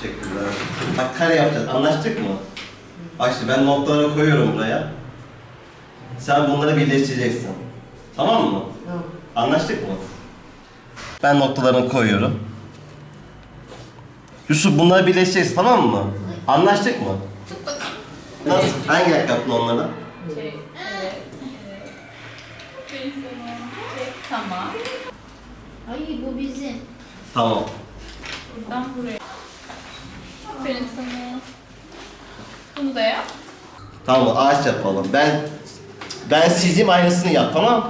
Teşekkürler. Bak kare yapacağız. Anlaştık mı? Bak şimdi ben notları koyuyorum buraya. Sen bunları birleştireceksin. Tamam mı? Tamam. Anlaştık mı? Ben noktalarını koyuyorum. Yusuf bunları birleştireceksin tamam mı? Anlaştık mı? Nasıl? Hangi yak yaptın onlara? Evet. Aferin sana. Çek. Tamam. Hayır bu bizim. Tamam. Buradan buraya. Aferin sana. Bunu da yap. Tamam ağaç yapalım. Ben ben sizin aynısını yap tamam?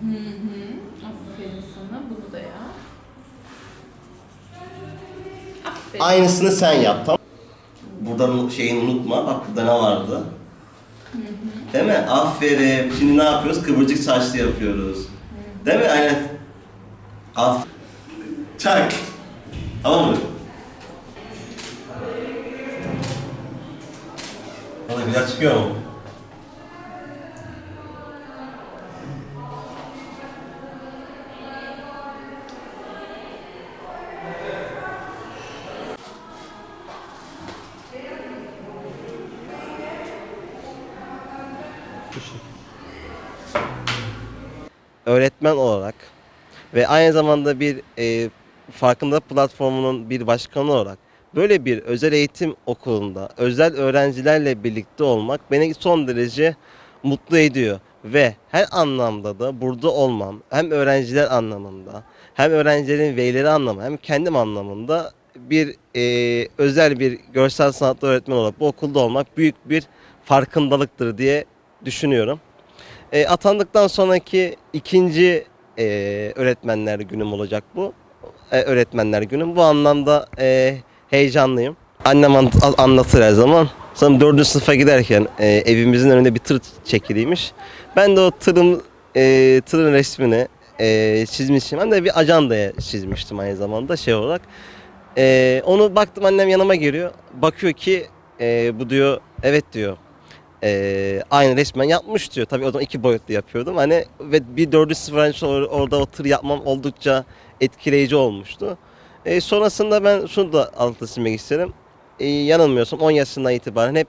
Hı hı. Aferin sana. Bunu da yap. Aferin. Aynısını sen yap tamam Buradan şeyini unutma. Bak burada ne vardı? Değil mi? Aferin. Şimdi ne yapıyoruz? Kıvırcık saçlı yapıyoruz. Değil mi? Aynen. Af. Çak. Tamam mı? Valla güzel çıkıyor mu? Öğretmen olarak ve aynı zamanda bir e, farkındalık platformunun bir başkanı olarak böyle bir özel eğitim okulunda özel öğrencilerle birlikte olmak beni son derece mutlu ediyor. Ve her anlamda da burada olmam hem öğrenciler anlamında hem öğrencilerin velileri anlamında hem kendim anlamında bir e, özel bir görsel sanatlı öğretmen olarak bu okulda olmak büyük bir farkındalıktır diye düşünüyorum. E, atandıktan sonraki ikinci e, öğretmenler günüm olacak bu. E, öğretmenler günüm. Bu anlamda e, heyecanlıyım. Annem an- anlatır her zaman. Sanırım dördüncü sınıfa giderken e, evimizin önünde bir tır çekiliymiş. Ben de o tırın, e, tırın resmini e, çizmişim. Ben de bir ajandaya çizmiştim aynı zamanda şey olarak. E, onu baktım annem yanıma geliyor. Bakıyor ki e, bu diyor evet diyor ee, aynı resmen yapmış diyor. Tabii o zaman iki boyutlu yapıyordum. Hani ve bir dördüncü sıfır or- orada o tır yapmam oldukça etkileyici olmuştu. Ee, sonrasında ben şunu da altı çizmek isterim. Ee, yanılmıyorsam 10 yaşından itibaren hep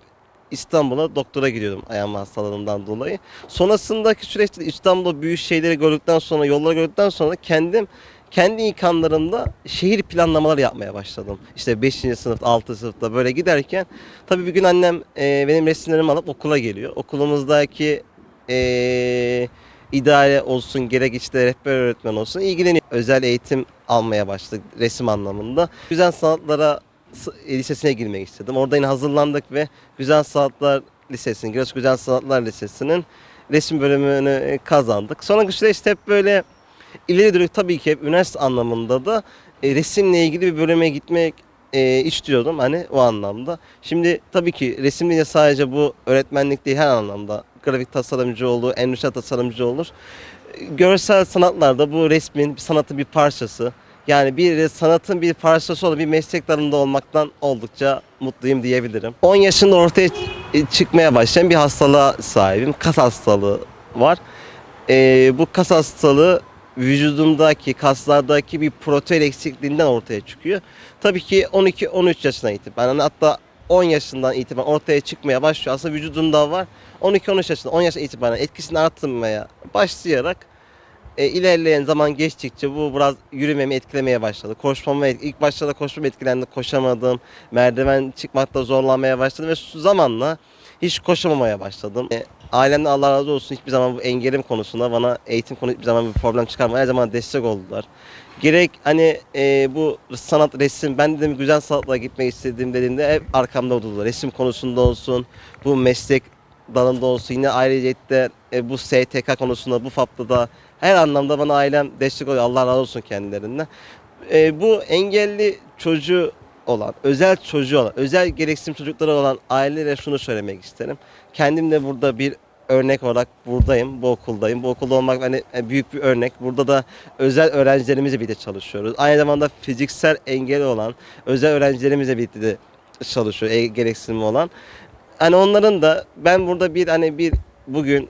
İstanbul'a doktora gidiyordum ayağım hastalığından dolayı. Sonrasındaki süreçte İstanbul'da büyük şeyleri gördükten sonra, yolları gördükten sonra kendim kendi imkanlarımda şehir planlamaları yapmaya başladım. İşte 5. sınıf, 6. sınıfta böyle giderken tabii bir gün annem e, benim resimlerimi alıp okula geliyor. Okulumuzdaki e, idare olsun, gerek işte rehber öğretmen olsun ilgileniyor. Özel eğitim almaya başladık resim anlamında. Güzel sanatlara s- lisesine girmek istedim. Orada yine hazırlandık ve Güzel Sanatlar Lisesi'nin, Giresun Güzel Sanatlar Lisesi'nin resim bölümünü e, kazandık. Sonraki süreçte hep böyle ileri dönük tabii ki hep üniversite anlamında da e, resimle ilgili bir bölüme gitmek e, istiyordum hani o anlamda. Şimdi tabii ki resim değil de sadece bu öğretmenlik değil her anlamda. Grafik tasarımcı olur, endüstri tasarımcı olur. E, Görsel sanatlarda bu resmin, sanatın bir parçası. Yani bir sanatın bir parçası olan bir meslek dalında olmaktan oldukça mutluyum diyebilirim. 10 yaşında ortaya ç- çıkmaya başlayan bir hastalığa sahibim. Kas hastalığı var. Ee, bu kas hastalığı vücudumdaki kaslardaki bir protein eksikliğinden ortaya çıkıyor. Tabii ki 12-13 yaşına itibaren yani hatta 10 yaşından itibaren ortaya çıkmaya başlıyor. Aslında vücudunda var. 12-13 yaşında 10 yaşından itibaren etkisini arttırmaya başlayarak e, ilerleyen zaman geçtikçe bu biraz yürümemi etkilemeye başladı. Koşmama ilk başlarda koşmam etkilendi. Koşamadım. Merdiven çıkmakta zorlanmaya başladım ve zamanla hiç koşamamaya başladım. E, ailemden Allah razı olsun hiçbir zaman bu engelim konusunda bana eğitim konu hiçbir zaman bir problem çıkarmadı. Her zaman destek oldular. Gerek hani e, bu sanat resim ben dedim güzel sanatla gitmek istediğim dediğimde hep arkamda oldular. Resim konusunda olsun, bu meslek dalında olsun yine ayrıca e, bu STK konusunda bu FAP'ta da her anlamda bana ailem destek oluyor. Allah razı olsun kendilerinden. E, bu engelli çocuğu olan, özel çocuğu olan, özel gereksinim çocukları olan ailelere şunu söylemek isterim. Kendim de burada bir örnek olarak buradayım, bu okuldayım. Bu okulda olmak hani e, büyük bir örnek. Burada da özel öğrencilerimizle birlikte çalışıyoruz. Aynı zamanda fiziksel engeli olan özel öğrencilerimizle birlikte de çalışıyor, e, gereksinimi olan. Hani onların da ben burada bir hani bir bugün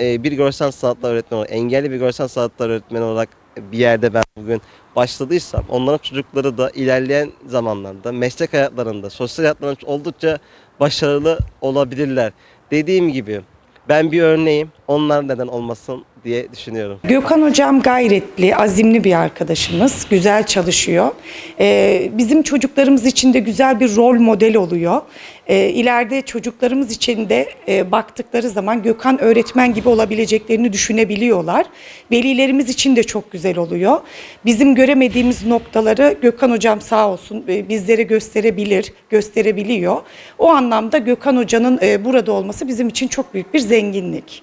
e, bir görsel sanatlar öğretmeni olarak, engelli bir görsel sanatlar öğretmeni olarak bir yerde ben bugün başladıysam onların çocukları da ilerleyen zamanlarda meslek hayatlarında, sosyal hayatlarında oldukça başarılı olabilirler. Dediğim gibi ben bir örneğim, onlar neden olmasın diye düşünüyorum. Gökhan Hocam gayretli, azimli bir arkadaşımız. Güzel çalışıyor. Ee, bizim çocuklarımız için de güzel bir rol model oluyor. Ee, ileride çocuklarımız için de e, baktıkları zaman Gökhan öğretmen gibi olabileceklerini düşünebiliyorlar. Velilerimiz için de çok güzel oluyor. Bizim göremediğimiz noktaları Gökhan Hocam sağ olsun e, bizlere gösterebilir, gösterebiliyor. O anlamda Gökhan Hoca'nın e, burada olması bizim için çok büyük bir zenginlik.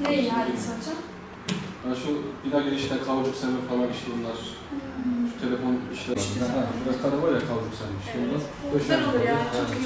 Neyi hadi saçım? Yani şu bina girişte kavucuk sevme falan işte bunlar. Şu telefon işleri. Ha, Burada var ya kavucuk sevme işte. Onlar. Güzel olur ya. Çok iyi